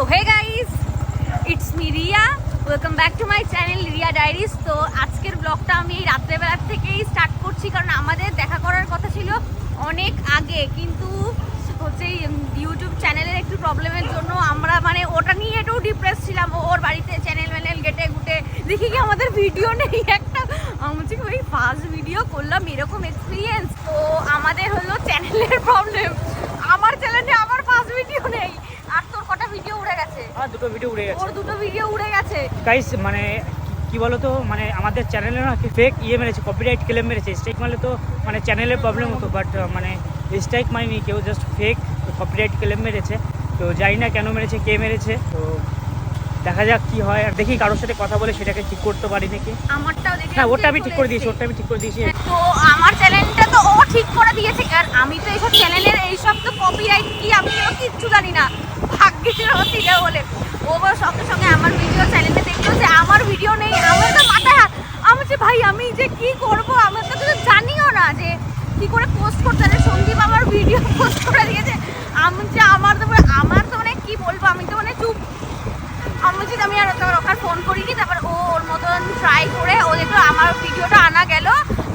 তো hey guys it's me Riya welcome back to my channel Riya diaries তো আজকের ব্লগটা আমি এই রাত্রেবেলার থেকেই স্টার্ট করছি কারণ আমাদের দেখা করার কথা ছিল অনেক আগে। কিন্তু হচ্ছে ইউটিউব চ্যানেলের একটু প্রবলেমের জন্য আমরা মানে ওটা নিয়ে একটু ডিপ্রেস ছিলাম। ওর বাড়িতে চ্যানেল ম্যানেল গেটে গুটে দেখি কি আমাদের ভিডিও নেই একটা। বলছি ওই ফার্স্ট ভিডিও করলাম এরকম এক্সপিরিয়েন্স তো আমাদের হলো চ্যানেলের প্রবলেম আমার চ্যানেলে আমার ফার্স্ট ভিডিও নেই আর তোর কটা ভিডিও উড়ে গেছে আর দুটো ভিডিও উড়ে গেছে। ওর দুটো ভিডিও উড়ে গেছে। গাইস মানে কি বলতো মানে আমাদের চ্যানেলে না ফেক ইয়ে মেরেছে কপিরাইট ক্লেম মেরেছে স্ট্রাইক মারলে তো মানে চ্যানেলের প্রবলেম হতো বাট মানে স্ট্রাইক মারিনি কেউ জাস্ট ফেক কপিরাইট ক্লেম মেরেছে তো জানি না কেন মেরেছে কে মেরেছে তো দেখা যাক কি হয় আর দেখি কারোর সাথে কথা বলে সেটাকে ঠিক করতে পারি নাকি। আমারটাও দেখে হ্যাঁ ওটা আমি ঠিক করে দিয়েছি ওটা আমি ঠিক করে দিয়েছি। তো আমার চ্যানেলটা তো ও ঠিক করে দিয়েছে আর আমি তো এইসব চ্যানেলের এইসব তো কপিরাইট কি আমি তো কিচ্ছু জানি না। ছিল ছিল বলে ও সঙ্গে সঙ্গে আমার ভিডিও চ্যানেলে দেখল যে আমার ভিডিও নেই আমার তো হাত আমি যে ভাই আমি যে কি করব আমি তো কিছু জানিও না যে কি করে পোস্ট করতে হবে সন্দীপ আমার ভিডিও পোস্ট করে দিয়েছে আমি যে আমার তো আমার তো মানে কি বলব আমি তো মানে চুপ আমি যদি আমি আর তারপর ওখানে ফোন করিনি তারপর ও ওর মতন ট্রাই করে ও দেখল আমার ভিডিওটা আনা গেল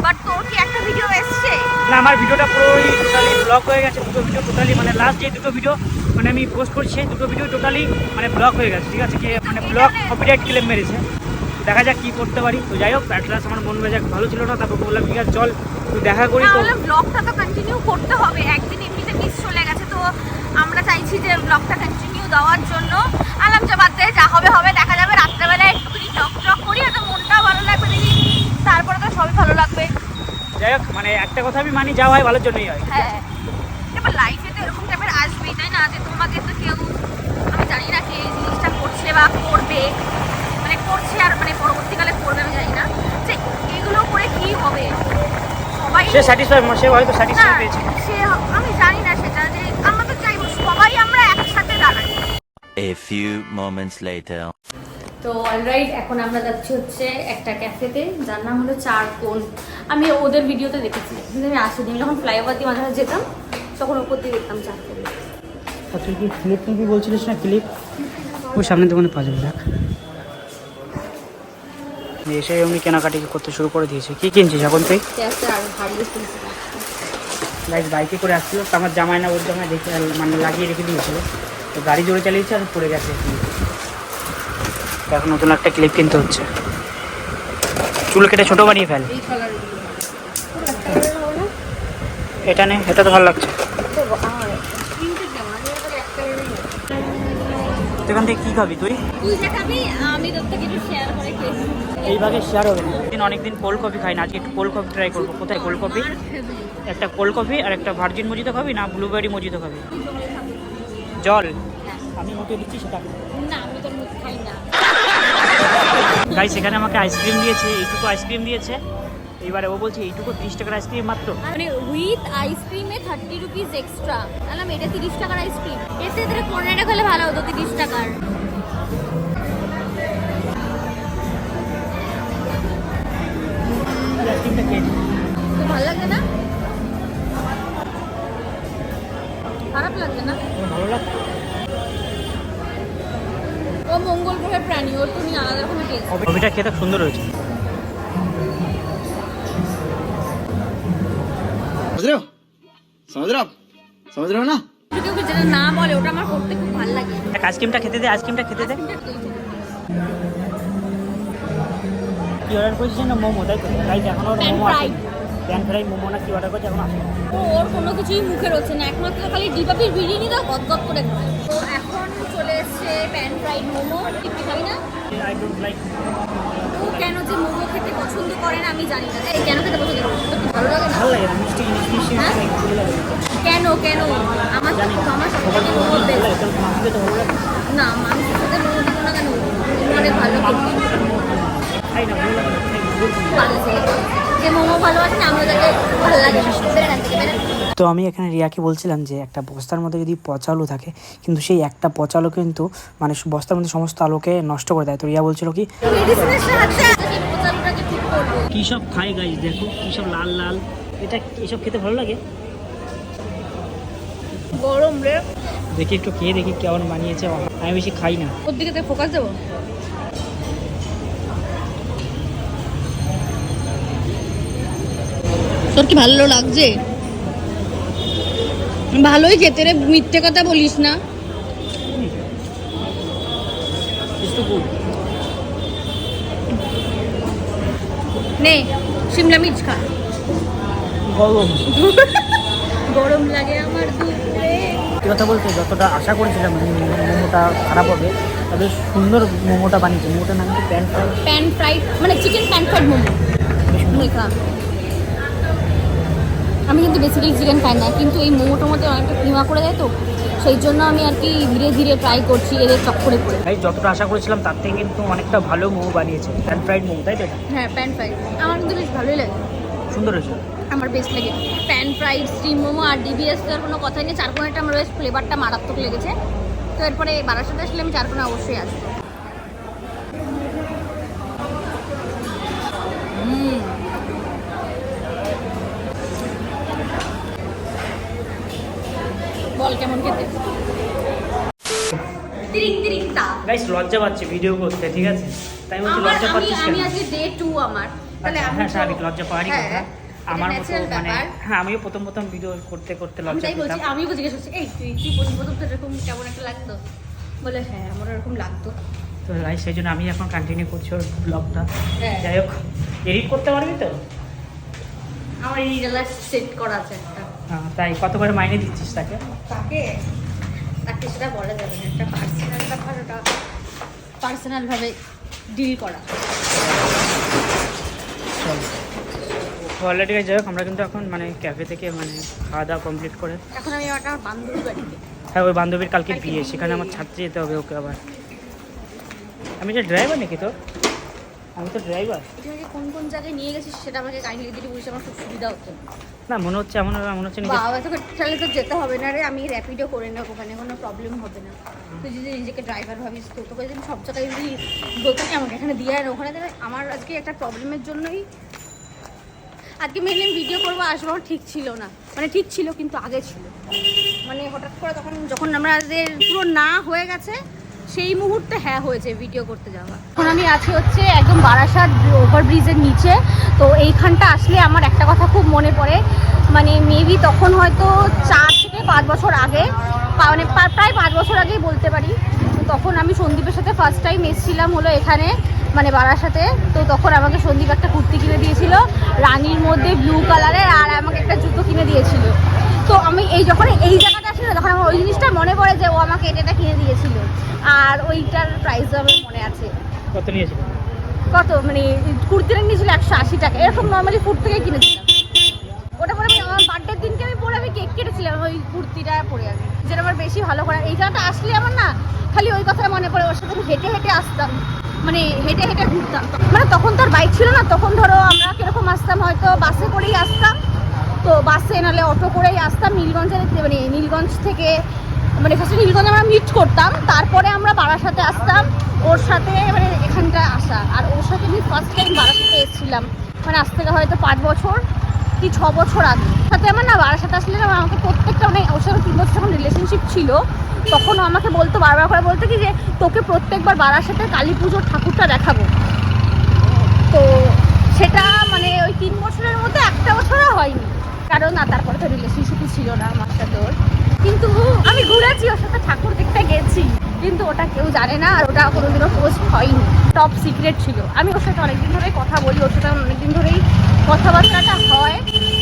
বাট তোর কি একটা ভিডিও এসছে না আমার ভিডিওটা টোটালি ব্লক হয়ে গেছে দুটো ভিডিও টোটালি মানে লাস্ট যে দুটো ভিডিও মানে আমি পোস্ট করছি দুটো ভিডিও টোটালি মানে ব্লক হয়ে গেছে ঠিক আছে? কি মানে ব্লক কপিরাইট ক্লেম মেরেছে। দেখা যাক কি করতে পারি। তো যাই হোক অ্যাটলাস আমার মন মেজাজ ভালো ছিল না তারপর বললাম ঠিক আছে চল তুই দেখা করি তো। ব্লগটা তো কন্টিনিউ করতে হবে। একদিন এমনিতে মিস চলে গেছে তো আমরা চাইছি যে ব্লগটা কন্টিনিউ দেওয়ার জন্য। আলাম যে বাদ যা হবে হবে দেখা যাবে। রাত্রেবেলায় একটুখানি টক টক করি হয়তো মনটাও ভালো লাগবে দেখি। তারপরে তো সবই ভালো লাগবে। যাই হোক মানে একটা কথা আমি মানি যা হয় ভালোর জন্যই হয়। হ্যাঁ এবার লাইফে তো এরকম টাইপের আসবেই তাই না যে তোমাকে তো কেউ আমি জানি না কে এই জিনিসটা করছে বা করবে। মানে করছে আর মানে পরবর্তীকালে করবে আমি জানি না। যে এগুলো করে কি হবে? সবাই সে স্যাটিসফাই সে হয়তো না স্যাটিসফাই পেয়েছে। সে আমি জানি না সেটা যে আমরা তো চাইব সবাই আমরা একসাথে দাঁড়াই। A few moments later. তো অলরাইট এখন আমরা যাচ্ছি হচ্ছে একটা ক্যাফেতে যার নাম হলো চার কোন আমি ওদের ভিডিওতে দেখেছি। কিন্তু আমি আসিনি। আমি যখন ফ্লাইওভার দিয়ে মাঝে যেতাম তখন ওপর দিয়ে দেখতাম চার কোন আর তুই কি ক্লিপ নিবি বলছিলিস না ক্লিপ ওই সামনের দোকানে পাওয়া যাবে, দেখ। এসে এমনি কেনাকাটি করতে শুরু করে দিয়েছে। কি কিনছিস এখন তুই? লাইক বাইকে করে আসছিল? তো আমার জামাই না, ওর জামাই দেখে মানে লাগিয়ে রেখে দিয়েছিল। তো গাড়ি জোরে চালিয়েছে আর পড়ে গেছে এখন। নতুন একটা ক্লিপ কিনতে হচ্ছে। চুল কেটে ছোট বানিয়ে ফেল। এটা নে, এটা তো ভালো লাগছে। তো এখান থেকে কী খাবি তুই? এই ভাগে শেয়ার হবে দিন অনেকদিন কোল্ড কফি খাই না আজকে একটু কোল্ড কফি ট্রাই করব। কোথায় কোল্ড কফি একটা কোল্ড কফি আর একটা ভার্জিন মজিতো খাবি না ব্লুবেরি মজিতো খাবি? জল আমি দিচ্ছি সেটা না আমি মুখ খাই না। গাইস এখানে আমাকে আইসক্রিম দিয়েছে এইটুকু আইসক্রিম দিয়েছে। এবারে ও বলছে এইটুকু তিরিশ টাকার আইসক্রিম মাত্র। মানে উইথ আইসক্রিমে থার্টি রুপিস এক্সট্রা আলাম এটা তিরিশ টাকার আইসক্রিম এতে এদের পনেরো টাকা হলে ভালো হতো তিরিশ টাকার। আইসক্রিমটা খেয়ে তো ভালো লাগছে না? খারাপ লাগছে না? ভালো লাগছে। ও মঙ্গল গ্রহের প্রাণী ওর তুমি আলাদা রকমের টেস্ট কফিটা খেতে সুন্দর হয়েছে। समझ रहे हो आप समझ रहे हो ना কেউ কেউ যেটা না বলে ওটা আমার করতে খুব ভালো লাগে এক আইসক্রিমটা খেতে দে আইসক্রিমটা খেতে দে কি অর্ডার করেছিস না মোমো তাই তো তাই এখন ওর Pan মোমো আছে fry। প্যান ফ্রাই মোমো না কি অর্ডার করেছে এখন আসে ও ওর কোনো কিছুই মুখে রয়েছে না একমাত্র খালি ডিবাপির বিরিয়ানি দাও গদ গদ করে খায় তো এখন চলে এসছে প্যান ফ্রাইড মোমো একটু খাই না আই ডোন্ট লাইক ও কেন যে মোমো খেতে পছন্দ করে না আমি জানি না। এই কেন খেতে পছন্দ করে ভালো লাগে ভালো লাগে না মিষ্টি জিনিস হ্যাঁ? কেন কেন? আমার না। আমার সবথেকে মোমো বেস্ট না মাংসের সাথে মোমো দিব না কেন? অনেক ভালো খাই। না ভালো লাগে। যে মোমো ভালোবাসে না আমরা তাকে ভালো লাগে না বেড়ে গান থেকে বেড়ে তো আমি এখানে রিয়াকে বলছিলাম যে একটা বস্তার মধ্যে যদি পচা আলু থাকে কিন্তু সেই একটা পচা আলু কিন্তু মানে বস্তার মধ্যে সমস্ত আলুকে নষ্ট করে দেয়। তো রিয়া বলছিল কি কি সব খাই গাইস দেখো কি সব লাল লাল। এটা এসব খেতে ভালো লাগে? গরম রে। দেখি একটু খেয়ে দেখি কেমন বানিয়েছে আমি বেশি খাই না। ওর দিকে ফোকাস দেবো? তোর কি ভালো লাগছে? ভালোই খেতে রে মিথ্যে কথা বলিস না। নে শিমলা মির্চ খা। গরম। গরম লাগে আমার সত্যি কথা বলতে যতটা আশা করেছিলাম মোমোটা খারাপ হবে তবে সুন্দর মোমোটা বানিয়েছে। মোমোটার নাম কি? Pan fry? প্যান ফ্রাইড মানে চিকেন প্যান ফ্রাইড মোমো। আমি কিন্তু বেসিক্যালি চিকেন খাই না কিন্তু এই মোমোটার মধ্যে অনেকটা কিমা করে দেয় তো সেই জন্য আমি আর কি ধীরে ধীরে ট্রাই করছি এদের চক্করে করে ভাই যতটা আশা করেছিলাম তার থেকে কিন্তু অনেকটা ভালো মোমো বানিয়েছে। প্যান ফ্রাইড মোমো তাই তো হ্যাঁ প্যান ফ্রাইড আমার কিন্তু বেশ ভালোই লাগে। সুন্দর হয়েছে। আমার বেশ লাগে। প্যান ফ্রাইড স্টিম মোমো আর ডিবিএস এর কোনো কথাই নেই। চারকোনাটা আমার বেশ ফ্লেভারটা মারাত্মক লেগেছে। তো এরপরে বারাসাতে আসলে আমি চারকোনা অবশ্যই আসব। হুম। বল কেমন খেতে? গাইস লজ্জা পাচ্ছে ভিডিও করতে ঠিক আছে? তাই বলছি লজ্জা আমি পাচ্ছিস আমি আজকে ডে টু আমার। তাহলে আচ্ছা, আমি হ্যাঁ স্বাভাবিক লজ্জা পাওয়ারই হ্যাঁ, কথা। আমার মতো মানে হ্যাঁ আমিও প্রথম প্রথম ভিডিও করতে করতে আমি লজ্জা তাই বলছি আমিও জিজ্ঞেস করছি এই তুই তুই প্রথম প্রথম তো এরকম কেমন একটা লাগতো? বলে হ্যাঁ আমার এরকম লাগতো। তো গাইস সেই জন্য আমি এখন কন্টিনিউ করছি ওর ব্লগটা হ্যাঁ। যাই হোক এডিট করতে পারবি তো? আমার এই জেলা সেট করা আছে একটা। তাই কত করে মাইনে দিচ্ছিস তাকে? তাকে? তাকে সেটা বলা যাবে না। একটা পার্সোনাল ব্যাপার ওটা পার্সোনালভাবে ডিল করা। অলরেডি যাই হোক আমরা কিন্তু এখন মানে ক্যাফে থেকে মানে খাওয়া দাওয়া কমপ্লিট করে এখন আমি একটা বান্ধবী বাড়িতে। হ্যাঁ ওই বান্ধবীর কালকে বিয়ে। সেখানে আমার ছাড়তে যেতে হবে ওকে আবার। আমি যে ড্রাইভার নাকি তো আমি তো ড্রাইভার এটাকে কোন কোন জায়গায় নিয়ে গেছিস সেটা আমাকে কাইন্ডলি দিদি বুঝে আমার খুব সুবিধা হতো। না মনে হচ্ছে এমন মনে হচ্ছে বাবা তোকে তাহলে তো যেতে হবে না রে আমি র্যাপিডো করে নেব ওখানে কোনো প্রবলেম হবে না। তুই যদি নিজেকে ড্রাইভার ভাবিস তো তোকে যদি সব জায়গায় যদি বলতে আমাকে এখানে দিয়ে আয় ওখানে দেবে আমার আজকে একটা প্রবলেমের জন্যই আজকে মেনলি ভিডিও করব আসব আমার ঠিক ছিল না। মানে ঠিক ছিল কিন্তু আগে ছিল। মানে হঠাৎ করে তখন যখন আমাদের পুরো না হয়ে গেছে সেই মুহূর্তে হ্যাঁ হয়েছে ভিডিও করতে যাওয়া। এখন আমি আছি হচ্ছে একদম বারাসাত ওভারব্রিজের নিচে। তো এইখানটা আসলে আমার একটা কথা খুব মনে পড়ে। মানে মেবি তখন হয়তো চার থেকে পাঁচ বছর আগে মানে প্রায় পাঁচ বছর আগেই বলতে পারি। তখন আমি সন্দীপের সাথে ফার্স্ট টাইম এসেছিলাম হলো এখানে মানে বারাসাতে। তো তখন আমাকে সন্দীপ একটা কুর্তি কিনে দিয়েছিল। রানীর মধ্যে ব্লু কালারের আর আমাকে একটা জুতো কিনে দিয়েছিল। তো আমি এই যখন এই জায়গাটা আসলে তখন আমার ওই জিনিসটা মনে পড়ে যে ও আমাকে এটা এটা কিনে দিয়েছিল। আর ওইটার প্রাইসও আমার মনে আছে। কত নিয়েছিল কত? মানে কুর্তিটা নিয়েছিল একশো আশি টাকা। এরকম নর্মালি ফুড থেকে কিনেছিলাম। ওটা পরে আমার বার্থডের দিনকে আমি পরে আমি কেক কেটেছিলাম ওই কুর্তিটা পরে আমি। যেটা আমার বেশি ভালো করে এই জায়গাটা আসলে আমার না খালি ওই কথা মনে পড়ে। ওর সাথে আমি হেঁটে হেঁটে আসতাম। মানে হেঁটে হেঁটে ঘুরতাম। মানে তখন তো আর বাইক ছিল না। তখন ধরো আমরা কীরকম আসতাম হয়তো বাসে করেই আসতাম বাসে নাহলে অটো করেই আসতাম নীলগঞ্জের মানে নীলগঞ্জ থেকে মানে ফার্স্টে নীলগঞ্জে আমরা মিট করতাম, তারপরে আমরা বারাসাতে আসতাম, ওর সাথে মানে এখানটা আসা। আর ওর সাথে আমি ফার্স্ট টাইম বারাসাতে এসেছিলাম। মানে আজ থেকে হয়তো পাঁচ বছর কি ছ বছর আগে। সাথে আমার না বারাসাতে আসলে না আমাকে প্রত্যেকটা মানে ওর সাথে তিন বছর যখন রিলেশনশিপ ছিল, তখন আমাকে বলতো, বারবার করে বলতো কি যে, তোকে প্রত্যেকবার বারাসাতে কালী পুজোর ঠাকুরটা দেখাবো। তো সেটা মানে ওই তিন বছরের মধ্যে একটা বছরও হয়নি। কারণ না তারপরে তো রিলেশনশিপই ছিল না আমার সাথে ওর। কিন্তু আমি ঘুরেছি ওর সাথে ঠাকুর দেখতে গেছি। কিন্তু ওটা কেউ জানে না আর ওটা কোনোদিনও পোস্ট হয়নি। টপ সিক্রেট ছিল। আমি ওর সাথে অনেকদিন ধরেই কথা বলি ওর সাথে অনেকদিন ধরেই কথাবার্তাটা হয়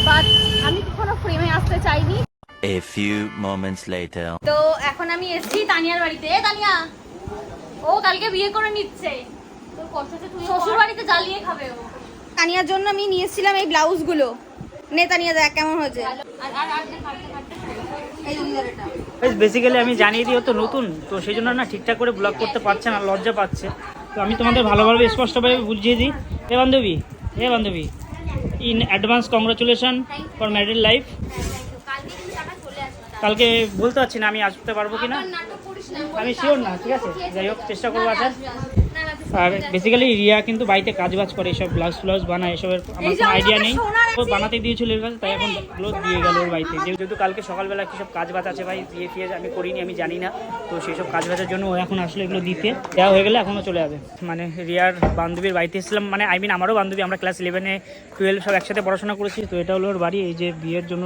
বাট আমি কখনো ফ্রেমে আসতে চাইনি। A few moments later. তো এখন আমি এসেছি তানিয়ার বাড়িতে। এ তানিয়া ও কালকে বিয়ে করে নিচ্ছে। শ্বশুর বাড়িতে জ্বালিয়ে খাবে ও। তানিয়ার জন্য আমি নিয়ে এসেছিলাম এই ব্লাউজগুলো নে তানিয়া দেখ কেমন হয়েছে? এই বেসিক্যালি আমি জানিয়ে দিই ও তো নতুন তো সেই জন্য না ঠিকঠাক করে ব্লগ করতে পারছে না লজ্জা পাচ্ছে। তো আমি তোমাদের ভালোভাবে স্পষ্টভাবে বুঝিয়ে দিই। এ বান্ধবী এ বান্ধবী in advance congratulation for married life কালকে কিন্তু টাকা চলে আসবে কালকে বলতে পারছি না আমি আসতে পারব কি না আমি শিওর না ঠিক আছে? যাই হোক চেষ্টা করব আসার। আর বেসিক্যালি রিয়া কিন্তু বাড়িতে কাজ বাজ করে এসব ব্লাউজ ফ্লাউজ বানায় এসবের আমার কোনো আইডিয়া নেই। আছে। বানাতে দিয়েছিল এর কাছে তাই এখন এগুলো দিয়ে গেল ওর বাড়িতে। যেহেতু কালকে সকালবেলা কি সব কাজ বাজ আছে ভাই বিয়ে ফিয়ে আমি করিনি আমি জানি না। তো সেই সব কাজ বাজের জন্য ও এখন আসলে এগুলো দিতে। দেওয়া হয়ে গেলে এখনও চলে যাবে। মানে রিয়ার বান্ধবীর বাড়িতে এসেছিলাম মানে আই মিন আমারও বান্ধবী আমরা ক্লাস ইলেভেনে টুয়েলভ সব একসাথে পড়াশোনা করেছি তো এটা হলো ওর বাড়ি। এই যে বিয়ের জন্য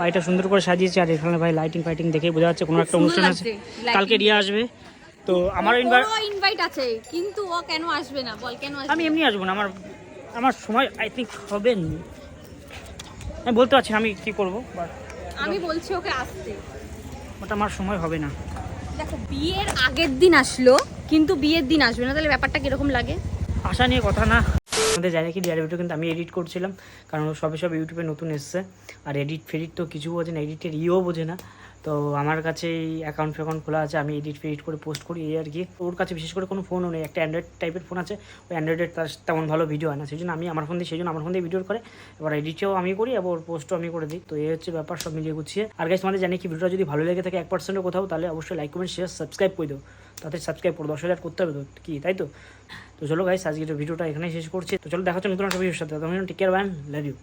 বাড়িটা সুন্দর করে সাজিয়েছে আর এখানে ভাই লাইটিং ফাইটিং দেখে বোঝা যাচ্ছে কোনো একটা অনুষ্ঠান আছে। কালকে রিয়া আসবে। তো আমার ইনভাইট আছে কিন্তু ও কেন আসবে না? বল কেন আসবে আমি এমনি আসব না আমার আমার সময় আই থিঙ্ক হবে না। আমি বলতে পারছি আমি কি করব বাট আমি বলছি ওকে আসতে। বাট আমার সময় হবে না। দেখো বিয়ের আগের দিন আসলো কিন্তু বিয়ের দিন আসবে না তাহলে ব্যাপারটা কীরকম লাগে? আশা নিয়ে কথা না। আমাদের জায়গা কি ডিয়ার ভিডিও কিন্তু আমি এডিট করছিলাম কারণ সবে সব ইউটিউবে নতুন এসছে আর এডিট ফেডিট তো কিছু বোঝে না এডিটের ইও বোঝে না। তো আমার কাছে এই অ্যাকাউন্ট ফ্যাকাউন্ট খোলা আছে, আমি এডিট ফেডিট করে পোস্ট করি, এই আর কি। ওর কাছে বিশেষ করে কোনো ফোনও নেই, একটা অ্যান্ড্রয়েড টাইপের ফোন আছে, ওই অ্যান্ড্রয়েডের তার তেমন ভালো ভিডিও হয় না, সেই জন্য আমি আমার ফোন দিয়ে, সেই জন্য আমার ফোন দিয়ে ভিডিও করে, এবার এডিটেও আমি করি এবং ওর পোস্টও আমি করে দিই, তো এই হচ্ছে ব্যাপার, সব মিলিয়ে গুছিয়ে। আর গাইস তোমাদের জানি কি ভিডিওটা যদি ভালো লেগে থাকে এক পার্সেন্টও কোথাও, তাহলে অবশ্যই লাইক কমেন্ট শেয়ার সাবস্ক্রাইব করে দেবো তাতে সাবস্ক্রাইব করে, দশ হাজার করতে হবে তো, কি, তাই তো? তো চলো গাইস আজকের ভিডিওটা এখানেই শেষ করছি। তো চলো, দেখা হচ্ছে নতুন একটা ভিডিওর সাথে তুমি take care ban love you